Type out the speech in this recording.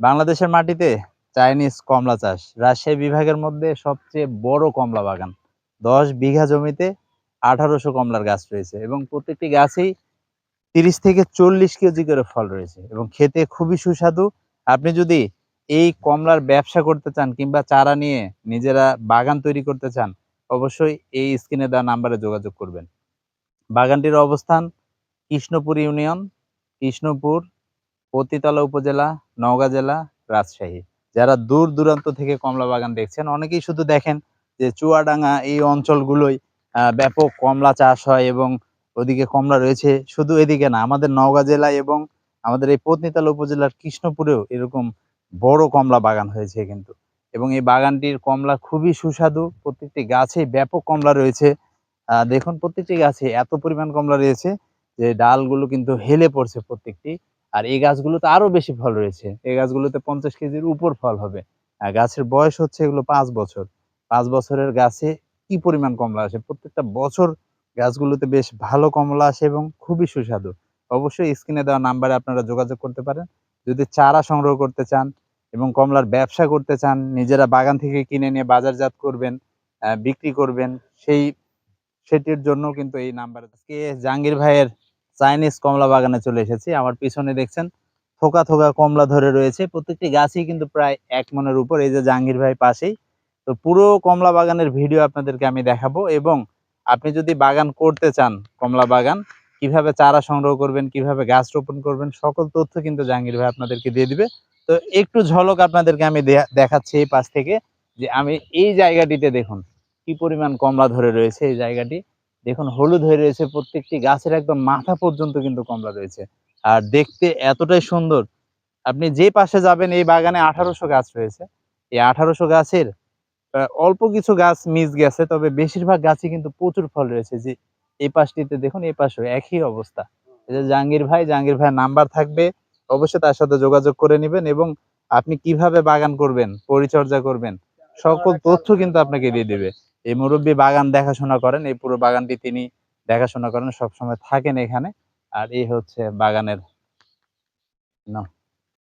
বাংলাদেশের মাটিতে চাইনিজ কমলা চাষ, রাজশাহী বিভাগের মধ্যে সবচেয়ে বড় কমলা বাগান। দশ বিঘা জমিতে আঠারোশো কমলার গাছ রয়েছে এবং প্রত্যেকটি গাছেই তিরিশ থেকে চল্লিশ কেজি করে ফল রয়েছে এবং খেতে খুবই সুস্বাদু। আপনি যদি এই কমলার ব্যবসা করতে চান কিংবা চারা নিয়ে নিজেরা বাগান তৈরি করতে চান, অবশ্যই এই স্ক্রিনে দেওয়া নাম্বারে যোগাযোগ করবেন। বাগানটির অবস্থান কৃষ্ণপুর ইউনিয়ন, কৃষ্ণপুর পতিতলা উপজেলা, নওগাঁ জেলা, রাজশাহী। যারা দূর দূরান্ত থেকে কমলা বাগান দেখছেন, অনেকেই শুধু দেখেন যে চুয়াডাঙ্গা এই অঞ্চলগুলোই ব্যাপক কমলা চাষ হয় এবং ওদিকে কমলা রয়েছে। শুধু এদিকে না, আমাদের নওগাঁ জেলা এবং আমাদের এই পত্নীতলা উপজেলার কৃষ্ণপুরেও এরকম বড় কমলা বাগান হয়েছে কিন্তু। এবং এই বাগানটির কমলা খুবই সুস্বাদু। প্রত্যেকটি গাছে ব্যাপক কমলা রয়েছে। দেখুন, প্রত্যেকটি গাছে এত পরিমাণ কমলা রয়েছে যে ডালগুলো কিন্তু হেলে পড়ছে প্রত্যেকটি। আর এই গাছগুলোতে আরও বেশি ফল রয়েছে। এই গাছগুলোতে পঞ্চাশ কেজির উপর ফল হবে। আর গাছের বয়স হচ্ছে এগুলো পাঁচ বছর। পাঁচ বছরের গাছে কি পরিমাণ কমলা আসে? প্রত্যেকটা বছর গাছগুলোতে বেশ ভালো কমলা আসে এবং খুবই সুস্বাদু। অবশ্যই স্ক্রিনে দেওয়া নাম্বারে আপনারা যোগাযোগ করতে পারেন। যদি চারা সংগ্রহ করতে চান এবং কমলার ব্যবসা করতে চান, নিজেরা বাগান থেকে কিনে নিয়ে বাজারজাত করবেন বিক্রি করবেন, সেই, সেটির জন্য কিন্তু এই নাম্বার আজকে জাহাঙ্গীর ভাইয়ের চাইনিজ কমলা বাগানে চলে এসেছি। আমার পিছনে দেখছেন থোকা থোকা কমলা ধরে রয়েছে। প্রত্যেকটি গাছই কিন্তু প্রায় এক মনের উপর। এই যে জাহাঙ্গীর ভাই পাশেই। তো পুরো কমলা বাগানের ভিডিও আপনাদেরকে আমি দেখাবো এবং আপনি যদি বাগান করতে চান কমলা বাগান, কীভাবে চারা সংগ্রহ করবেন, কীভাবে গাছ রোপণ করবেন, সকল তথ্য কিন্তু জাহাঙ্গীর ভাই আপনাদেরকে দিয়ে দিবে। তো একটু ঝলক আপনাদেরকে আমি দেখাচ্ছি এই পাশ থেকে যে আমি এই জায়গাটিতে দেখুন, কি পরিমাণ কমলা ধরে রয়েছে এই জায়গাটি। দেখুন, হলুদ হয়ে রয়েছে প্রত্যেকটি গাছের একদম মাথা পর্যন্ত কিন্তু কমলা রয়েছে। আর দেখতে এতটাই সুন্দর। আপনি যে পাশে যাবেন, এই বাগানে আঠারোশো গাছ রয়েছে। এই আঠারোশো গাছের অল্প কিছু গাছ মিস গেছে, তবে বেশিরভাগ গাছই কিন্তু প্রচুর ফল রয়েছে। যে এই পাশটিতে দেখুন, এই পাশে একই অবস্থা। জাহাঙ্গীর ভাই, জাহাঙ্গীর ভাইয়ের নাম্বার থাকবে। অবশ্যই তার সাথে যোগাযোগ করে নেবেন এবং আপনি কীভাবে বাগান করবেন, পরিচর্যা করবেন, সকল তথ্য কিন্তু আপনাকে দিয়ে দিবে। এই মুরব্বী বাগান দেখাশোনা করেন, এই পুরো বাগানটি তিনি দেখাশোনা করেন, সবসময় থাকেন এখানে। আর এই হচ্ছে বাগানের না